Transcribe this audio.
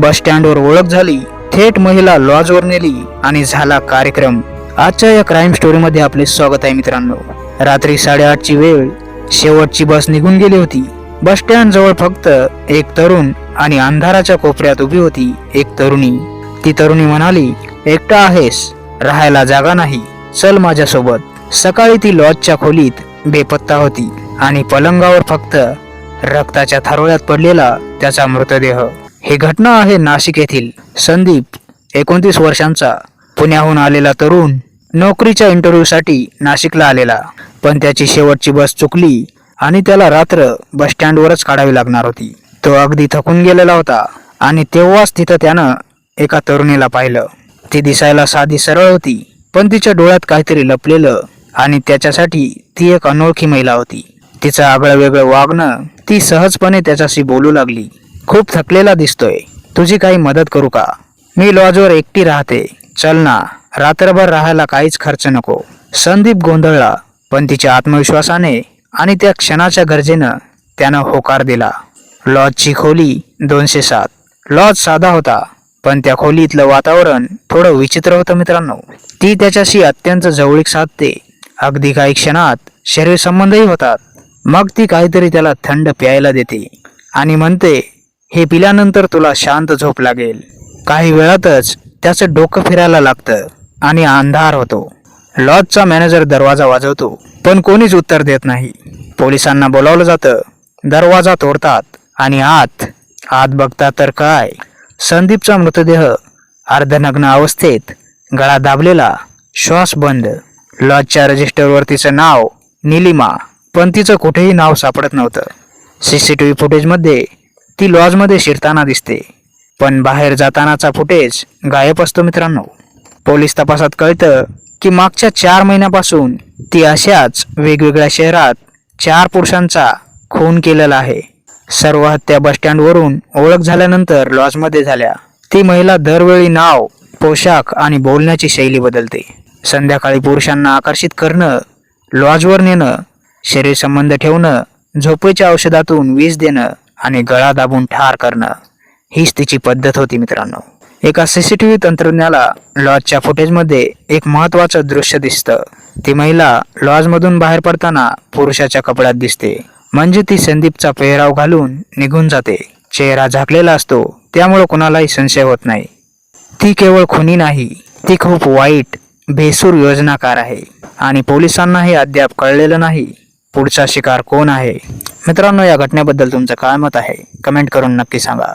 बस स्टँडवर ओळख झाली थेट महिला लॉजवर नेली आणि झाला कार्यक्रम. आजच्या या क्राईम स्टोरीमध्ये आपले स्वागत आहे मित्रांनो. रात्री साडेआठची वेळ शेवटची बस निघून गेली होती. बस स्टँड जवळ फक्त एक तरुण आणि अंधाराच्या कोपऱ्यात उभी होती एक तरुणी. ती तरुणी म्हणाली एकटा आहेस राहायला जागा नाही. चल माझ्यासोबत. सकाळी ती लॉजच्या खोलीत बेपत्ता होती आणि पलंगावर फक्त रक्ताच्या थारोळ्यात पडलेला त्याचा मृतदेह. ही घटना आहे नाशिक येथील. संदीप एकोणतीस वर्षांचा. पुण्याहून आलेला तरुण नोकरीच्या इंटरव्ह्यूसाठी नाशिकला आलेला. पण त्याची शेवटची बस चुकली आणि त्याला रात्र बसस्टँडवरच काढावी लागणार होती. तो अगदी थकून गेलेला होता आणि तेव्हाच तिथं त्यानं एका तरुणीला पाहिलं. ती दिसायला साधी सरळ होती पण तिच्या डोळ्यात काहीतरी लपलेलं आणि त्याच्यासाठी ती एक अनोळखी महिला होती. तिचं आगळं वेगळं वागणं ती सहजपणे त्याच्याशी बोलू लागली. खूप थकलेला दिसतोय. तुझी काही मदत करू का? मी लॉजवर एकटी राहते. चल ना रात्रभर राहायला काहीच खर्च नको. संदीप गोंधळला पण तिच्या आत्मविश्वासाने आणि त्या क्षणाच्या गरजेनं त्यानं होकार दिला. लॉजची खोली दोनशे सात. लॉज साधा होता पण त्या खोलीतलं वातावरण थोडं विचित्र होतं मित्रांनो. ती त्याच्याशी अत्यंत जवळीक साधते. अगदी काही क्षणात शरीर संबंधही होतात. मग ती काहीतरी त्याला थंड प्यायला देते आणि म्हणते हे पिल्यानंतर तुला शांत झोप लागेल. काही वेळातच त्याचं डोकं फिरायला लागतं आणि अंधार होतो. लॉजचा मॅनेजर दरवाजा वाजवतो पण कोणीच उत्तर देत नाही. पोलिसांना बोलावलं जातं दरवाजा तोडतात आणि आत आत बघतात तर काय? संदीपचा मृतदेह अर्धनग्न अवस्थेत गळा दाबलेला श्वास बंद. लॉजच्या रजिस्टरवर तिचं नाव निलिमा पण तिचं कुठेही नाव सापडत नव्हतं. सी सी टी व्ही फुटेजमध्ये ती लॉजमध्ये शिरताना दिसते. पण बाहेर जातानाचा फुटेज गायब असतो मित्रांनो. पोलीस तपासात कळतं की मागच्या चार महिन्यापासून ती अशाच वेगवेगळ्या शहरात चार पुरुषांचा खून केलेला आहे. सर्व हत्या बस स्टँडवरून ओळख झाल्यानंतर लॉजमध्ये झाल्या. ती महिला दरवेळी नाव पोशाख आणि बोलण्याची शैली बदलते. संध्याकाळी पुरुषांना आकर्षित करणं लॉजवर नेणं शरीर संबंध ठेवणं झोपेच्या औषधातून वीज देणं आणि गळा दाबून ठार करणं. हीच तिची पद्धत होती मित्रांनो. एका सीसीटीव्ही तंत्रज्ञाला लॉजच्या फुटेजमध्ये एक महत्वाचं दृश्य दिसतं. ती महिला लॉजमधून बाहेर पडताना पुरुषाच्या कपड्यात दिसते. म्हणजे ती संदीपचा पेहराव घालून निघून जाते. चेहरा झाकलेला असतो त्यामुळे कुणालाही संशय होत नाही. ती केवळ खुनी नाही ती खूप वाईट बेसूर योजनाकार आहे. आणि पोलिसांनाही अद्याप कळलेलं नाही पुढचा शिकार कोण आहे? मित्रांनो या घटनेबद्दल तुमचं काय मत आहे? कमेंट करून नक्की सांगा.